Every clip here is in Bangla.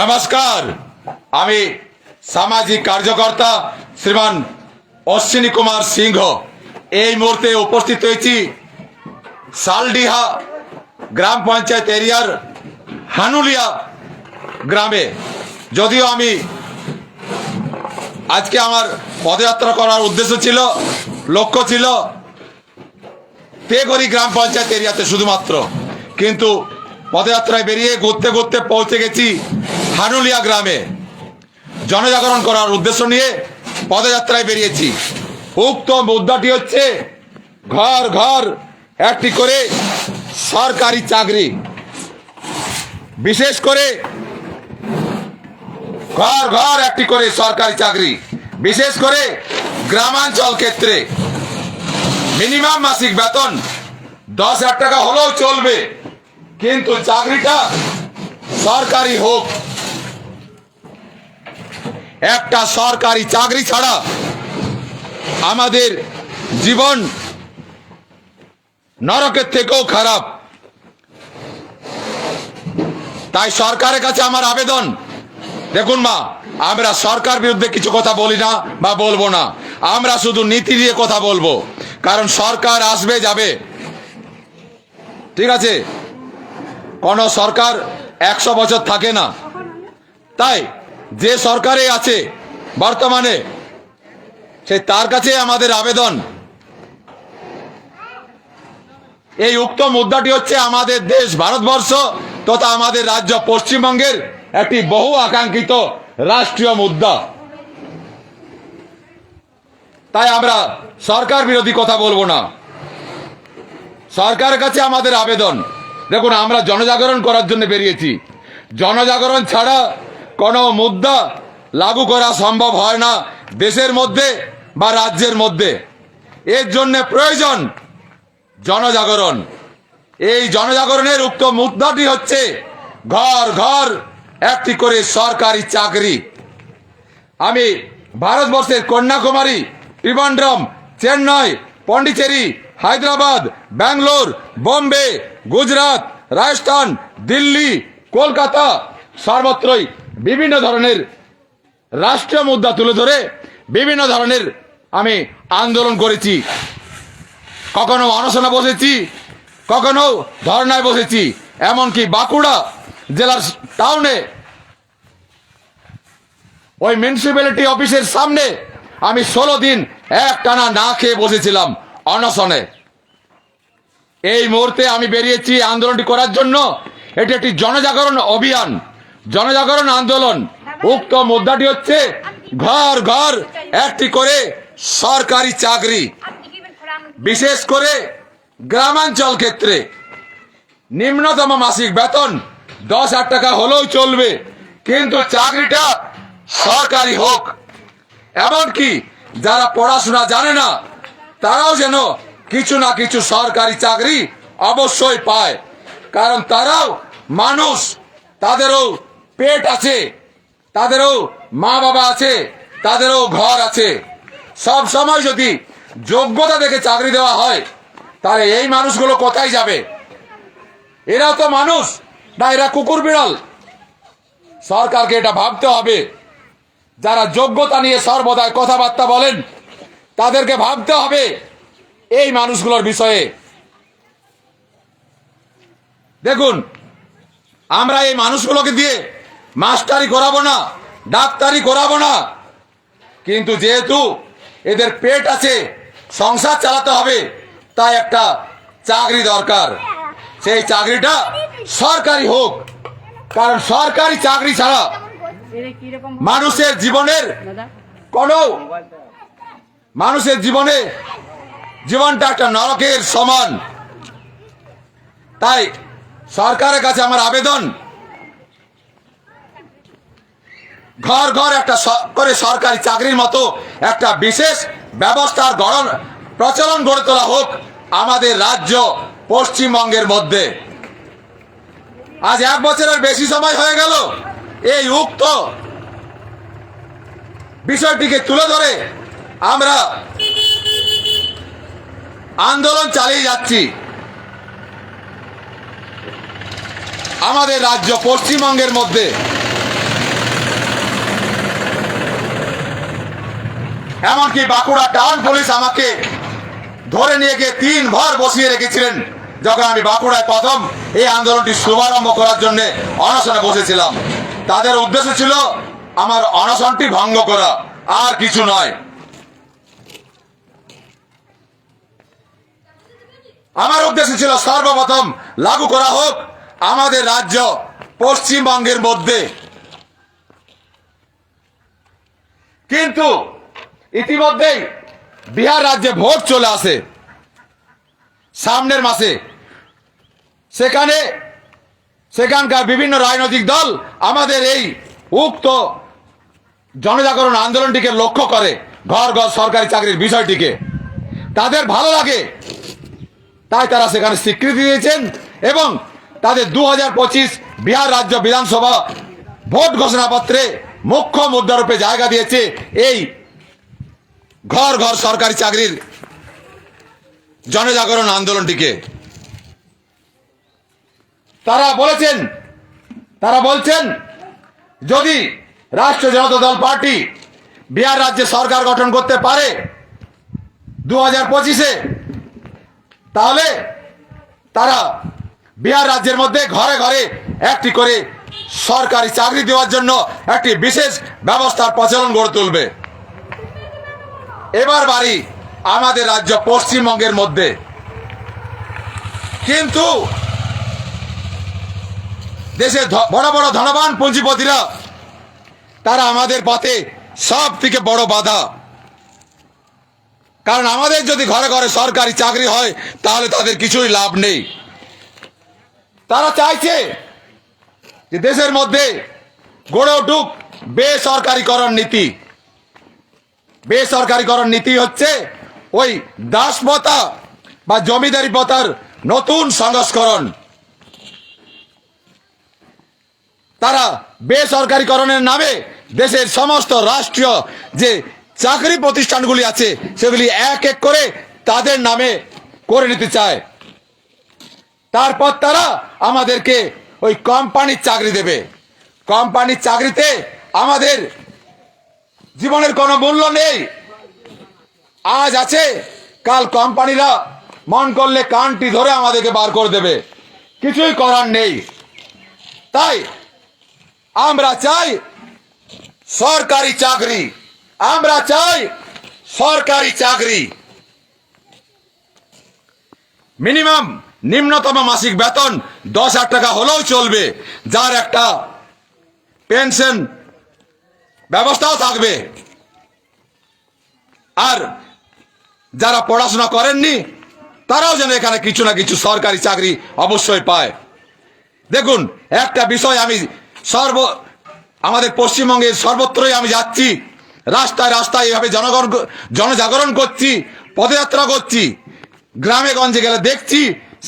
নমস্কার। আমি সামাজিক কার্যকর্তা শ্রীমান অশ্বিনী কুমার সিংহ। এই মুহূর্তে উপস্থিত হয়েছি সালডিহা গ্রাম পঞ্চায়েত এরিয়ার হানুলিয়া গ্রামে। যদিও আমি আজকে আমার পদযাত্রা করার উদ্দেশ্য ছিল, লক্ষ্য ছিল তেগরি গ্রাম পঞ্চায়েত এরিয়াতে শুধুমাত্র। কিন্তু পদযাত্রায় বেরিয়ে ঘুরতে ঘুরতে পৌঁছে গেছি হানুলিয়া গ্রামে জনজাগরণ করার উদ্দেশ্য নিয়ে পদযাত্রায় বেরিয়েছি। উক্ত মুদ্রাটি হচ্ছে ঘর ঘর একটি করে সরকারি চাকরি। বিশেষ করে ঘর ঘর একটি করে সরকারি চাকরি। বিশেষ করে গ্রামাঞ্চল ক্ষেত্রে মিনিমাম মাসিক বেতন দশ হাজার টাকা হলেও চলবে। কিন্তু চাকরিটা সরকারি হোক একটা সরকারি চাকরি ছাড়া আমাদের জীবন নরকের থেকেও খারাপ। তাই সরকারের কাছে আমার আবেদন। দেখুন মা, আমরা সরকার বিরুদ্ধে কিছু কথা বলি না বা বলব না। আমরা শুধু নীতি নিয়ে কথা বলব। কারণ সরকার আসবে, যাবে। ঠিক আছে? কোন সরকার একশো বছর থাকে না। তাই যে সরকারে আছে বর্তমানে, সে তার কাছে আমাদের আবেদন। এই উক্ত মুদ্রাটি হচ্ছে আমাদের দেশ, ভারতবর্ষ তথা আমাদের রাজ্য পশ্চিমবঙ্গের একটি বহু আকাঙ্ক্ষিত রাষ্ট্রীয় মুদ্রা। তাই আমরা সরকার বিরোধী কথা বলব না। সরকারের কাছে আমাদের আবেদন। দেখুন, আমরা জনজাগরণ করার জন্য বেরিয়েছি। জনজাগরণ ছাড়া কোনো মুদ্রা লাগু করা সম্ভব হয় না দেশের মধ্যে বা রাজ্যের মধ্যে। এর জন্য প্রয়োজন জনজাগরণ। এই জনজাগরণের উক্ত মুদ্রাটি হচ্ছে ঘর ঘর একটি করে সরকারি চাকরি। আমি ভারতবর্ষের কন্যাকুমারী ত্রিবান্ড্রম চেন্নাই, পন্ডিচেরি, হায়দ্রাবাদ, ব্যাঙ্গালোর, বোম্বে, গুজরাট, রাজস্থান, দিল্লি, কলকাতা সর্বত্রই বিভিন্ন ধরনের রাষ্ট্রীয় মুদ্রা তুলে ধরে বিভিন্ন ধরনের আমি আন্দোলন করেছি। কখনো অনশনে বসেছি, কখনো ধর্নায় বসেছি, এমনকি বাঁকুড়া জেলার টাউনে ওই মিউনিসিপ্যালিটি অফিসের সামনে আমি ষোলো দিন এক টানা না খেয়ে বসেছিলাম অনশনে। এই মুহূর্তে আমি বেরিয়েছি আন্দোলনটি করার জন্য। এটি একটি জনজাগরণ অভিযান। জনজাগরণ আন্দোলন। উক্ত মুদ্রাটি হচ্ছে ঘর ঘর একটি করে সরকারি চাকরি। বিশেষ করে গ্রামাঞ্চল ক্ষেত্রে। নিম্নতম মাসিক বেতন দশ হাজার টাকা হলেও চলবে, কিন্তু চাকরিটা সরকারি হোক। এমনকি যারা পড়াশোনা জানে না, তারাও যেন কিছু না কিছু সরকারি চাকরি অবশ্যই পায়। কারণ তারাও মানুষ, তাদেরও পেট আছে, তাদেরও মা বাবা আছে, তাদেরও ঘর আছে। সব সময় যদি যোগ্যতা দেখে চাকরি দেওয়া হয়, তাহলে এই মানুষগুলো কোথায় যাবে? এরাও তো মানুষ, না এরা কুকুর বিড়াল। সরকারকে এটা ভাবতে হবে। যারা যোগ্যতা নিয়ে সর্বদাই কথাবার্তা বলেন, তাদেরকে ভাবতে হবে এই মানুষগুলোর বিষয়ে। দেখুন, আমরা এই মানুষগুলোকে দিয়ে মাস্টারি করাবো না, ডাক্তারি করাবো না। কিন্তু যেহেতু এদের পেট আছে, সংসার চালাতে হবে, তাই একটা চাকরি দরকার। সেই চাকরিটা সরকারি হোক, কারণ সরকারি চাকরি ছাড়া মানুষের জীবনের কোনো মানুষের জীবনে জীবনটা একটা নরকের সমান। তাই সরকারের কাছে আমার আবেদন ঘর ঘর একটা করে সরকারি চাকরির মতো একটা বিশেষ ব্যবস্থার গড়ন, প্রচলন গড়ে তোলা হোক আমাদের রাজ্য পশ্চিমবঙ্গের মধ্যে। আজ এক বছরের বেশি সময় হয়ে গেল, এই উক্ত বিষয়টিকে তুলে ধরে আমরা আন্দোলন চালিয়ে যাচ্ছি। আমাদের রাজ্য পশ্চিমবঙ্গের মধ্যে এমনকি বাঁকুড়া টাউন পুলিশ আমাকে ধরে নিয়ে গিয়ে তিন ভর বসিয়ে রেখেছিলেন যখন আমি বাঁকুড়ায় প্রথম এই আন্দোলনটি শুভারম্ভ করার জন্য অনশনে বসেছিলাম। তাদের উদ্দেশ্য ছিল আমার অনশনটি ভঙ্গ করা, আর কিছু নয়। আমার উদ্দেশ্য ছিল সর্বপ্রথম লাগু করা হোক আমাদের রাজ্য পশ্চিমবঙ্গের মধ্যে। কিন্তু ইতিমধ্যেই বিহার রাজ্যে ভোট চলে আসে। সামনের মাসে। সেখানে সেখানকার বিভিন্ন রাজনৈতিক দল আমাদের এই উক্ত জনজাগরণ আন্দোলনটিকে লক্ষ্য করে ঘর ঘর সরকারি চাকরির বিষয়টিকে। তাদের ভালো লাগে। তাই তারা সেখানে স্বীকৃতি দিয়েছেন এবং তাদের দু হাজার পঁচিশ বিহার রাজ্য বিধানসভা ভোট ঘোষণাপত্রে মুখ্য মুদ্রারূপে জায়গা দিয়েছে এই ঘর ঘর সরকারি চাকরির জনজাগরণ আন্দোলনটিকে। তারা বলেছেন, তারা বলছেন, যদি রাষ্ট্রীয় জনতা দল পার্টি বিহার রাজ্যে সরকার গঠন করতে পারে দু হাজার পঁচিশে, তাহলে তারা বিহার রাজ্যের মধ্যে ঘরে ঘরে একটি করে সরকারি চাকরি দেওয়ার জন্য একটি বিশেষ ব্যবস্থার প্রচলন গড়ে তুলবে। এবার বাড়ি আমাদের রাজ্য পশ্চিমবঙ্গের মধ্যে। কিন্তু দেশের বড় বড় ধনবান পুঁজিপতিরা, তারা আমাদের পথে সব থেকে বড় বাধা। কারণ আমাদের যদি ঘরে ঘরে সরকারি চাকরি হয়, তাহলে তাদের কিছুই লাভ নেই। তারা চাইছে যে দেশের মধ্যে গড়ে উঠুক বেসরকারিকরণ নীতি। বেসরকারিকরণ নীতি হচ্ছে ওই দাস দাসপ্রথা বা জমিদারি প্রথার নতুন সংস্করণ। তারা বেসরকারিকরণের নামে দেশের সমস্ত রাষ্ট্রীয় যে চাকরি প্রতিষ্ঠানগুলি আছে, সেগুলি এক এক করে তাদের নামে করে নিতে চায়। তারপর তারা আমাদেরকে ওই কোম্পানির চাকরি দেবে। কোম্পানির চাকরিতে আমাদের জীবনের কোনো মূল্য নেই। আজ আছে, কাল কোম্পানিরা মন করলে কানটি ধরে আমাদেরকে বার করে দেবে। কিছুই করার নেই। তাই আমরা চাই সরকারি চাকরি। আমরা চাই সরকারি চাকরি। মিনিমাম নিম্নতম মাসিক বেতন দশ হাজার টাকা হলেও চলবে। যার একটা পেনশন ব্যবস্থাও থাকবে। আর যারা পড়াশোনা করেননি, তারাও যেন এখানে কিছু না কিছু সরকারি চাকরি অবশ্যই পায়। দেখুন, একটা বিষয় আমি সর্ব, আমাদের পশ্চিমবঙ্গে সর্বত্রই আমি যাচ্ছি, রাস্তায় রাস্তায় এভাবে জনগণ, জনজাগরণ করছি, পদযাত্রা করছি, গ্রামে গঞ্জে গেলে দেখছি,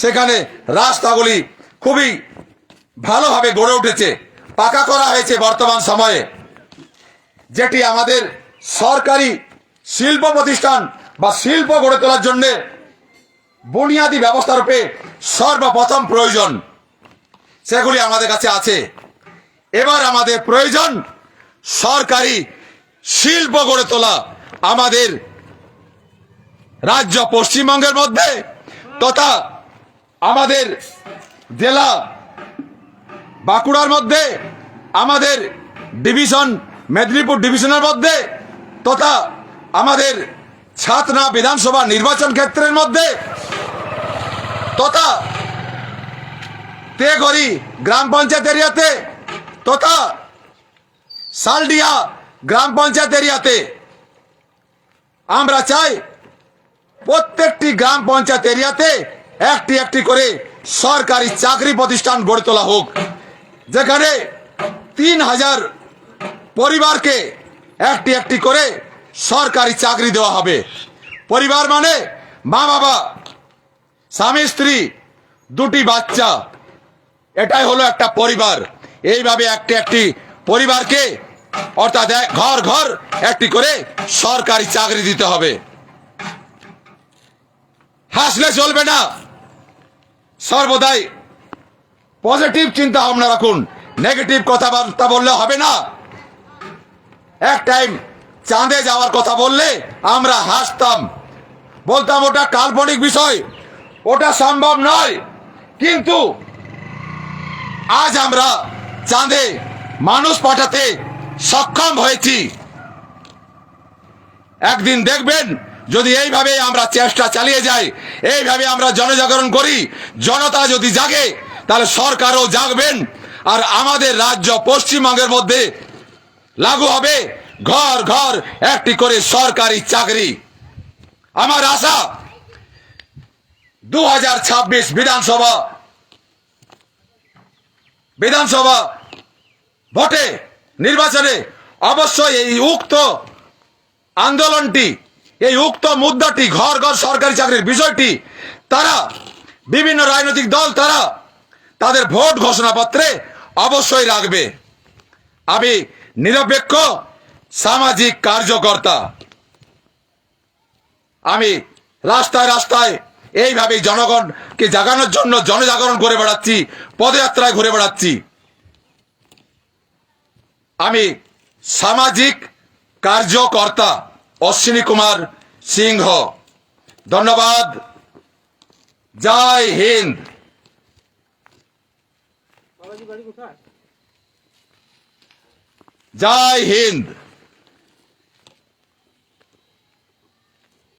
সেখানে রাস্তাগুলি খুবই ভালোভাবে গড়ে উঠেছে, পাকা করা হয়েছে বর্তমান সময়ে। যেটি আমাদের সরকারি শিল্প প্রতিষ্ঠান বা শিল্প গড়ে তোলার জন্যে বুনিয়াদী ব্যবস্থা রূপে সর্বপ্রথম প্রয়োজন। সেগুলি আমাদের কাছে আছে। এবার আমাদের প্রয়োজন সরকারি শিল্প গড়ে তোলা আমাদের রাজ্য পশ্চিমবঙ্গের মধ্যে তথা আমাদের জেলা বাঁকুড়ার মধ্যে আমাদের ডিভিশন মেদিনীপুর ডিভিশনের মধ্যে তথা আমাদের ছাতনা বিধানসভা নির্বাচন ক্ষেত্রের মধ্যে তথা তেগরি গ্রাম পঞ্চায়েত এরিয়াতে তথা সালডিয়া গ্রাম পঞ্চায়েত এরিয়াতে। আমরা চাই প্রত্যেকটি গ্রাম পঞ্চায়েত এরিয়াতে একটি একটি করে সরকারি চাকরি প্রতিষ্ঠান গড়ে তোলা হোক, যেখানে তিন হাজার পরিবারকে একটি একটি করে সরকারি চাকরি দেওয়া হবে। পরিবার মানে মা বাবা স্বামী, স্ত্রী, দুটি বাচ্চা। এটাই হলো একটা পরিবার। এইভাবে একটি একটি পরিবারকে অর্থাৎ ঘর ঘর একটি করে সরকারি চাকরি দিতে হবে। হাসলে চলবে না। সর্বদাই পজিটিভ চিন্তা ভাবনা রাখুন। নেগেটিভ কথাবার্তা বললে হবে না। এক টাইম চাঁদে যাওয়ার কথা বললে আমরা হাসতাম। বলতাম, ওটা কাল্পনিক বিষয়, ওটা সম্ভব নয়। কিন্তু আজ আমরা চাঁদে মানুষ পাঠাতে সক্ষম হয়েছি। একদিন দেখবেন, যদি এইভাবে আমরা চেষ্টা চালিয়ে যাই, এইভাবে আমরা জনজাগরণ করি, জনতা যদি জাগে, তাহলে সরকারও জাগবেন। আর আমাদের রাজ্য পশ্চিমবঙ্গের মধ্যে লাগু হবে। ঘর ঘর, একটি করে সরকারি চাকরি। আমার আশা, দুহাজার ছাব্বিশ বিধানসভা বিধানসভা ভোটে নির্বাচনে অবশ্যই এই উক্ত আন্দোলনটি, এই উক্ত মুদ্রাটি, ঘর ঘর, সরকারি চাকরির বিষয়টি, তারা বিভিন্ন রাজনৈতিক দল তারা তাদের ভোট ঘোষণাপত্রে অবশ্যই রাখবে। আমি নিরপেক্ষ সামাজিক কার্যকর্তা। আমি রাস্তায় রাস্তায় এইভাবে জনগণকে জাগানোর জন্য জনজাগরণ করে বেড়াচ্ছি, পদযাত্রায় ঘুরে বেড়াচ্ছি। আমি সামাজিক কার্যকর্তা অশ্বিনী কুমার সিংহ। ধন্যবাদ। জয় হিন্দ। বাড়ি কোথায়? জয় হিন্দ